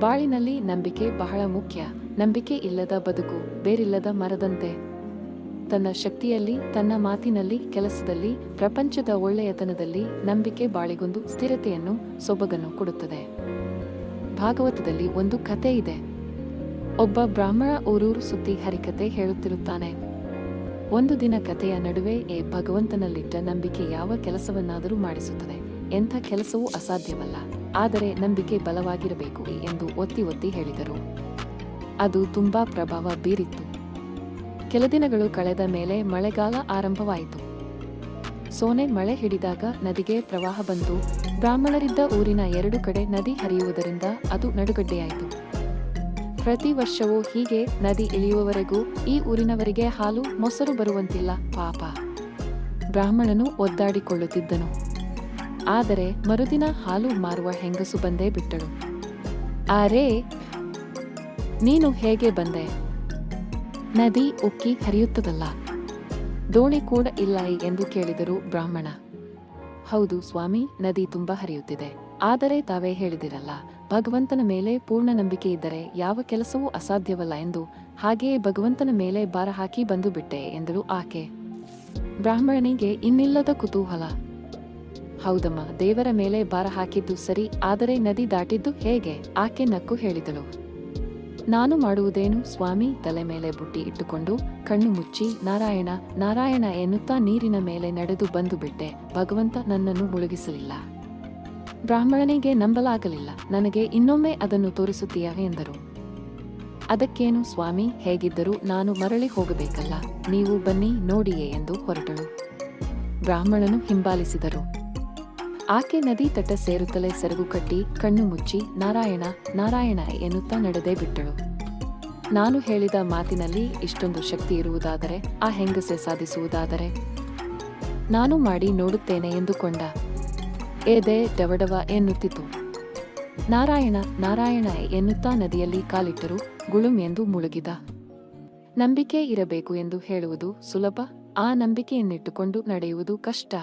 ಬಾಳಿನಲ್ಲಿ ನಂಬಿಕೆ ಬಹಳ ಮುಖ್ಯ. ನಂಬಿಕೆ ಇಲ್ಲದ ಬದುಕು, ಬೇರಿಲ್ಲದ ಮರದಂತೆ. ತನ್ನ ಶಕ್ತಿಯಲ್ಲಿ, ತನ್ನ ಮಾತಿನಲ್ಲಿ, ಕೆಲಸದಲ್ಲಿ, ಪ್ರಪಂಚದ ಒಳ್ಳೆಯತನದಲ್ಲಿ ನಂಬಿಕೆ ಬಾಳಿಗೊಂದು ಸ್ಥಿರತೆಯನ್ನು ಸೊಬಗನ್ನು ಕೊಡುತ್ತದೆ. ಭಾಗವತದಲ್ಲಿ ಒಂದು ಕಥೆ ಇದೆ. ಒಬ್ಬ ಬ್ರಾಹ್ಮಣ ಊರೂರು ಸುತ್ತಿ ಹರಿಕತೆ ಹೇಳುತ್ತಿರುತ್ತಾನೆ. ಒಂದು ದಿನ ಕಥೆಯ ನಡುವೆ ಎ ಭಗವಂತನಲ್ಲಿಟ್ಟ ನಂಬಿಕೆ ಯಾವ ಕೆಲಸವನ್ನಾದರೂ ಮಾಡಿಸುತ್ತದೆ. ಎಂಥ ಕೆಲಸವೂ ಅಸಾಧ್ಯವಲ್ಲ. ಆದರೆ ನಂಬಿಕೆ ಬಲವಾಗಿರಬೇಕು ಎಂದು ಒತ್ತಿ ಒತ್ತಿ ಹೇಳಿದರು. ಅದು ತುಂಬಾ ಪ್ರಭಾವ ಬೀರಿತ್ತು. ಕೆಲ ದಿನಗಳು ಕಳೆದ ಮೇಲೆ ಮಳೆಗಾಲ ಆರಂಭವಾಯಿತು. ಸೋನೆ ಮಳೆ ಹಿಡಿದಾಗ ನದಿಗೆ ಪ್ರವಾಹ ಬಂತು ಬ್ರಾಹ್ಮಣರಿದ್ದ ಊರಿನ ಎರಡು ಕಡೆ ನದಿ ಹರಿಯುವುದರಿಂದ ಅದು ನಡುಗಡ್ಡೆಯಾಯಿತು. ಪ್ರತಿ ವರ್ಷವೂ ಹೀಗೆ ನದಿ ಇಳಿಯುವವರೆಗೂ ಈ ಊರಿನವರಿಗೆ ಹಾಲು ಮೊಸರು ಬರುವಂತಿಲ್ಲ, ಪಾಪ. ಬ್ರಾಹ್ಮಣನು ಒದ್ದಾಡಿಕೊಳ್ಳುತ್ತಿದ್ದನು. ಆದರೆ ಮರುದಿನ ಹಾಲು ಮಾರುವ ಹೆಂಗಸು ಬಂದೇ ಬಿಟ್ಟಳು. ಆರೇ ನೀನು ಹೇಗೆ ಬಂದೆ? ನದಿ ಉಕ್ಕಿ ಹರಿಯುತ್ತದಲ್ಲ. ದೋಣಿ ಕೂಡ ಇಲ್ಲ ಎಂದು ಕೇಳಿದರು ಬ್ರಾಹ್ಮಣ. ಹೌದು ಸ್ವಾಮಿ, ನದಿ ತುಂಬಾ ಹರಿಯುತ್ತಿದೆ. ಆದರೆ ತಾವೇ ಹೇಳಿದಿರಲ್ಲ, ಭಗವಂತನ ಮೇಲೆ ಪೂರ್ಣ ನಂಬಿಕೆ ಇದ್ದರೆ ಯಾವ ಕೆಲಸವೂ ಅಸಾಧ್ಯವಲ್ಲ ಎಂದು. ಹಾಗೆಯೇ ಭಗವಂತನ ಮೇಲೆ ಭಾರ ಹಾಕಿ ಬಂದು ಬಿಟ್ಟೆ, ಎಂದಳು ಆಕೆ. ಬ್ರಾಹ್ಮಣನಿಗೆ ಇನ್ನಿಲ್ಲದ ಕುತೂಹಲ. ಹೌದಮ್ಮ, ದೇವರ ಮೇಲೆ ಭಾರ ಹಾಕಿದ್ದು ಸರಿ, ಆದರೆ ನದಿ ದಾಟಿದ್ದು ಹೇಗೆ? ಆಕೆ ನಕ್ಕು ಹೇಳಿದಳು. ನಾನು ಮಾಡುವುದೇನು? ಸ್ವಾಮಿ, ತಲೆ ಮೇಲೆ ಬುಟ್ಟಿ ಇಟ್ಟುಕೊಂಡು ಕಣ್ಣು ಮುಚ್ಚಿ, ನಾರಾಯಣ ನಾರಾಯಣ ಎನ್ನುತ್ತಾ ನೀರಿನ ಮೇಲೆ ನಡೆದು ಬಂದು ಬಿಟ್ಟೆ. ಭಗವಂತ ನನ್ನನ್ನು ಮುಳುಗಿಸಲಿಲ್ಲ. ಬ್ರಾಹ್ಮಣನಿಗೆ ನಂಬಲಾಗಲಿಲ್ಲ. ನನಗೆ ಇನ್ನೊಮ್ಮೆ ಅದನ್ನು ತೋರಿಸುತ್ತೀಯ? ಎಂದರು. ಅದಕ್ಕೇನು ಸ್ವಾಮಿ? ಹೇಗಿದ್ದರೂ ನಾನು ಮರಳಿ ಹೋಗಬೇಕಲ್ಲ. ನೀವು ಬನ್ನಿ, ನೋಡಿಯೇ ಎಂದು ಹೊರಟಳು. ಬ್ರಾಹ್ಮಣನು ಹಿಂಬಾಲಿಸಿದರು. ಆಕೆ ನದಿ ತಟ ಸೇರುತ್ತಲೇ ಸೆರಗು ಕಟ್ಟಿ ಕಣ್ಣು ಮುಚ್ಚಿ, ನಾರಾಯಣ ನಾರಾಯಣ ಎನ್ನುತ್ತಾ ನಡೆದೇ ಬಿಟ್ಟಳು. ನಾನು ಹೇಳಿದ ಮಾತಿನಲ್ಲಿ ಇಷ್ಟೊಂದು ಶಕ್ತಿ ಇರುವುದಾದರೆ, ಆ ಹೆಂಗಸೆ ಸಾಧಿಸುವುದಾದರೆ? ನಾನು ಮಾಡಿ ನೋಡುತ್ತೇನೆ ಎಂದುಕೊಂಡ. ಎದೆ ಡವಡವ ಎನ್ನುತ್ತಿತು. ನಾರಾಯಣ ನಾರಾಯಣ ಎನ್ನುತ್ತಾ ನದಿಯಲ್ಲಿ ಕಾಲಿಟ್ಟರು ಗುಳುಂ ಎಂದು ಮುಳುಗಿದ. ನಂಬಿಕೆ ಇರಬೇಕು ಎಂದು ಹೇಳುವುದು ಸುಲಭ, ಆ ನಂಬಿಕೆಯನ್ನಿಟ್ಟುಕೊಂಡು ನಡೆಯುವುದು ಕಷ್ಟ.